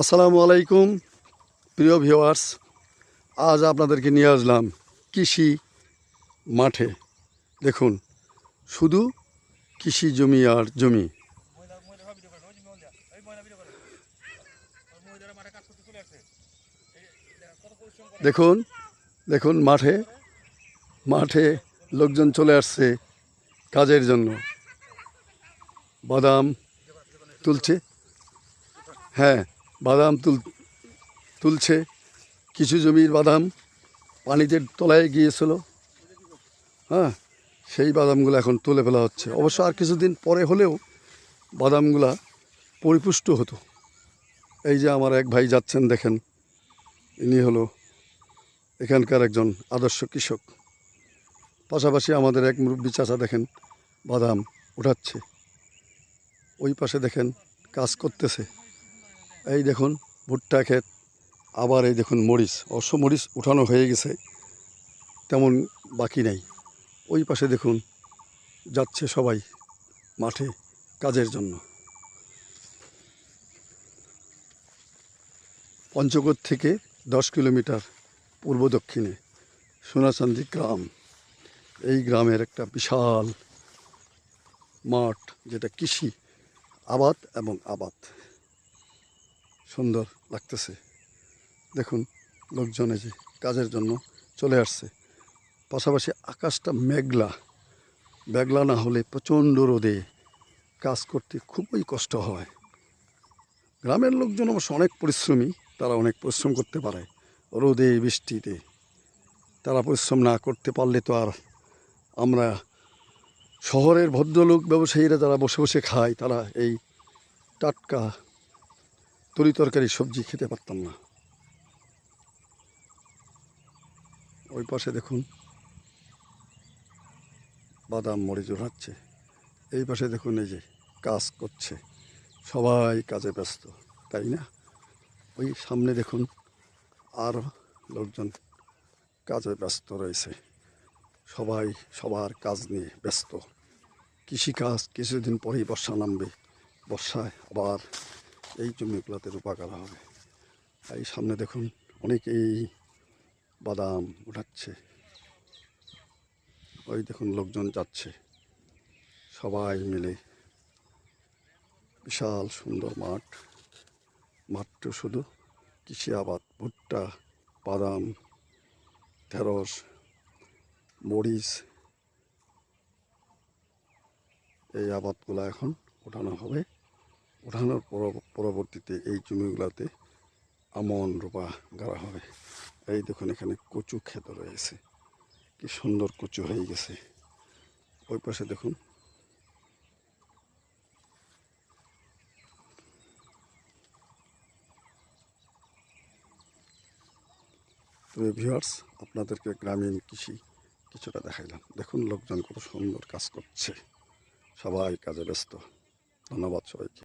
আসসালামু আলাইকুম, প্রিয় ভিওয়ার্স আজ আপনাদেরকে নিয়ে আসলাম কৃষি মাঠে। দেখুন, শুধু কৃষি জমি আর জমি। দেখুন দেখুন মাঠে মাঠে লোকজন চলে আসছে কাজের জন্য। বাদাম তুলছে। হ্যাঁ বাদাম তুল, তুলছে। কিছু জমির বাদাম পানিতে তলায় গিয়েছিল। হ্যাঁ সেই বাদামগুলো এখন তুলে ফেলা হচ্ছে। অবশ্য আর কিছুদিন পরে হলেও বাদামগুলা পরিপুষ্ট হতো। এই যে আমার এক ভাই যাচ্ছেন, দেখেন। ইনি হলো এখানকার একজন আদর্শ কৃষক। পাশাপাশি আমাদের এক মুরব্বী চাচা, দেখেন, বাদাম উঠাচ্ছে। ওই পাশে দেখেন, কাজ করতেছে। এই দেখুন, ভুট্টা ক্ষেত, আবার এই দেখুন মরিচ। অবশ্য মরিচ উঠানো হয়ে গেছে, তেমন বাকি নেই। ওই পাশে দেখুন, যাচ্ছে সবাই মাঠে কাজের জন্য। পঞ্চগড় থেকে দশ কিলোমিটার পূর্ব দক্ষিণে, সোনাচান্দি গ্রাম। এই গ্রামের একটা বিশাল মাঠ, যেটা কৃষি আবাদ এবং আবাদ। সুন্দর লাগতেছে। দেখুন, লোকজনে যে কাজের জন্য চলে আসছে। পাশাপাশি আকাশটা মেঘলা। মেঘলা না হলে প্রচণ্ড রোদে কাজ করতে খুবই কষ্ট হয়। গ্রামের লোকজন অবশ্য অনেক পরিশ্রমী, তারা অনেক পরিশ্রম করতে পারে রোদে, বৃষ্টিতে। তারা পরিশ্রম না করতে পারলে তো আর আমরা শহরের ভদ্রলোক, ব্যবসায়ীরা যারা বসে বসে খায়, তারা এই টাটকা তরি তরকারি সবজি খেতে পারতাম না। ওই পাশে দেখুন, বাদাম, মরিচ ওঠাচ্ছে এই পাশে দেখুন এই যে কাজ করছে। সবাই কাজে ব্যস্ত, তাই না? ওই সামনে দেখুন, আর লোকজন কাজে ব্যস্ত রয়েছে। সবাই সবার কাজ নিয়ে ব্যস্ত। কৃষিকাজ কিছুদিন পরেই বর্ষা নামবে। বর্ষায় আবার এই জমিগুলোতে রূপা করা হবে। এই সামনে দেখুন, অনেকেই বাদাম উঠাচ্ছে। ওই দেখুন, লোকজন যাচ্ছে। সবাই মিলে বিশাল সুন্দর মাঠ। মাঠটা শুধু কৃষি আবাদ, ভুট্টা, বাদাম, ঢেঁড়স, মরিচ, এই আবাদগুলো এখন ওঠানো হবে। ওঠানোর পর- পরবর্তীতে এই জমিগুলোতে আমন রোপা গাড়া হবে। এই দেখুন এখানে কচু ক্ষেত রয়েছে। কি সুন্দর কচু হয়ে গেছে। ওই পাশে দেখুন। তো ভিউয়ার্স, আপনাদেরকে গ্রামীণ কৃষি কিছুটা দেখাইলাম। দেখুন লোকজন কত সুন্দর কাজ করছে। সবাই কাজে ব্যস্ত। ধন্যবাদ সবাইকে।